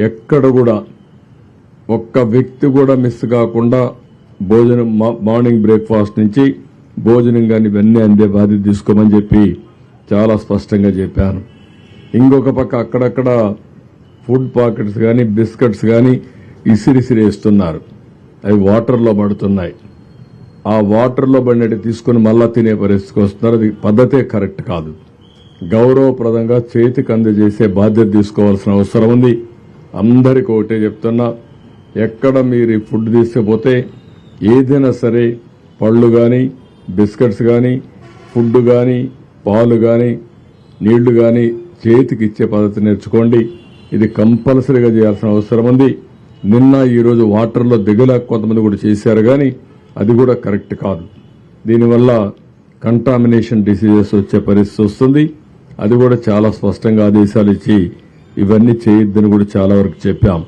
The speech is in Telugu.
ఎక్కడ కూడా ఒక్క వ్యక్తి కూడా మిస్ కాకుండా భోజనం మా- మార్నింగ్ బ్రేక్ఫాస్ట్ నుంచి భోజనం కానీ ఇవన్నీ అందే బాధ్యత తీసుకోమని చెప్పి చాలా స్పష్టంగా చెప్పాను. ఇంకొక పక్క అక్కడక్కడ ఫుడ్ పాకెట్స్ కానీ బిస్కెట్స్ కానీ ఇసిరిసిరి వేస్తున్నారు అవి వాటర్లో పడుతున్నాయి. ఆ వాటర్లో పడినట్టు తీసుకుని మళ్ళా తినే పరిస్థితికి వస్తున్నారు. అది పద్ధతే కరెక్ట్ కాదు. గౌరవప్రదంగా చేతికి అందజేసే బాధ్యత తీసుకోవాల్సిన అవసరం ఉంది. అందరికి ఒకటే చెప్తున్నా ఎక్కడ మీరు ఈ ఫుడ్ తీసుకుపోతే ఏదైనా సరే పళ్ళు కానీ బిస్కెట్స్ కానీ ఫుడ్ కానీ పాలు కానీ నీళ్ళు కానీ చేతికి ఇచ్చే పద్ధతి నేర్చుకోండి. ఇది కంపల్సరీగా చేయాల్సిన అవసరం ఉంది. నిన్న ఈరోజు వాటర్లో దిగలేక కొంతమంది కూడా చేశారు కానీ అది కూడా కరెక్ట్ కాదు. దీనివల్ల కంటామినేషన్ డిసీజెస్ వచ్చే పరిస్థితి వస్తుంది. అది కూడా చాలా స్పష్టంగా ఆదేశాలు ఇచ్చి ఇవన్నీ చేయొద్దని కూడా చాలా వరకు చెప్పాం.